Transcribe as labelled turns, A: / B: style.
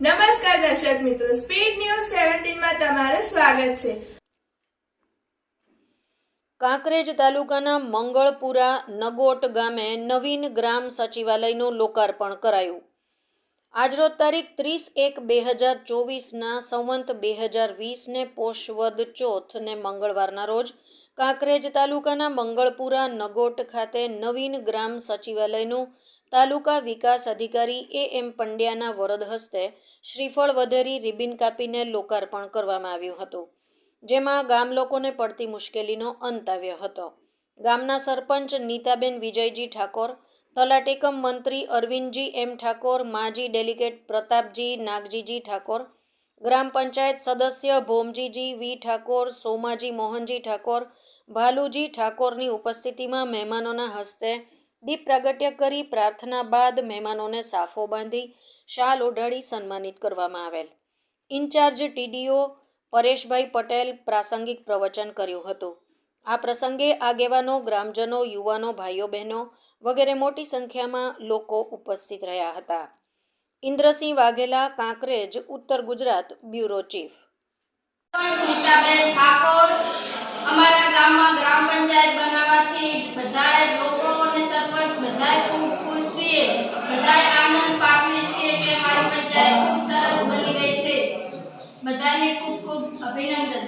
A: નમસ્કાર દર્શક મિત્રો સ્પીડ ન્યૂઝ સેવન્ટીનમાં તમારું સ્વાગત છે.
B: કાંકરેજ તાલુકાના મંગળપુરા નગોટ ગામે નવીન ગ્રામ સચિવાલયનું લોકાર્પણ કરાયું. આજરોજ તારીખ ત્રીસ એક બે હજાર ચોવીસના સંવંત બે હજાર વીસને પોષવદ ચોથને મંગળવારના રોજ કાંકરેજ તાલુકાના મંગળપુરા નગોટ ખાતે નવીન ગ્રામ સચિવાલયનું તાલુકા વિકાસ અધિકારી એ એમ પંડ્યાના વરદ હસ્તે શ્રીફળ વધેરી રિબિન કાપીને લોકાર્પણ કરવામાં આવ્યું હતું, જેમાં ગામ લોકોને પડતી મુશ્કેલીનો અંત આવ્યો હતો. ગામના સરપંચ નીતાબેન વિજયજી ઠાકોર તલાટેકમ મંત્રી અરવિંદજી એમ ઠાકોર, માજી ડેલિગેટ પ્રતાપજી નાગજીજી ઠાકોર, ગ્રામ પંચાયત સદસ્ય ભોમજીજી વી ઠાકોર, સોમાજી મોહનજી ઠાકોર, ભાલુજી ઠાકોરની ઉપસ્થિતિમાં મહેમાનોના હસ્તે દીપ પ્રાગટ્ય કરી પ્રાર્થના બાદ મહેમાનોને સાફો બાંધી શાલ ઓઢાડી સન્માનિત કરવામાં આવેલ. ઇન્ચાર્જ ટીડીઓ પરેશભાઈ પટેલ પ્રાસંગિક પ્રવચન કર્યું હતું. આ પ્રસંગે આગેવાનો, ગ્રામજનો, યુવાનો, ભાઈઓ, બહેનો વગેરે મોટી સંખ્યામાં લોકો ઉપસ્થિત રહ્યા હતા. ઇન્દ્રસિંહ વાઘેલા, કાંકરેજ, ઉત્તર ગુજરાત બ્યુરો ચીફ.
C: ઠાકોર બધાને ખૂબ ખૂબ અભિનંદન.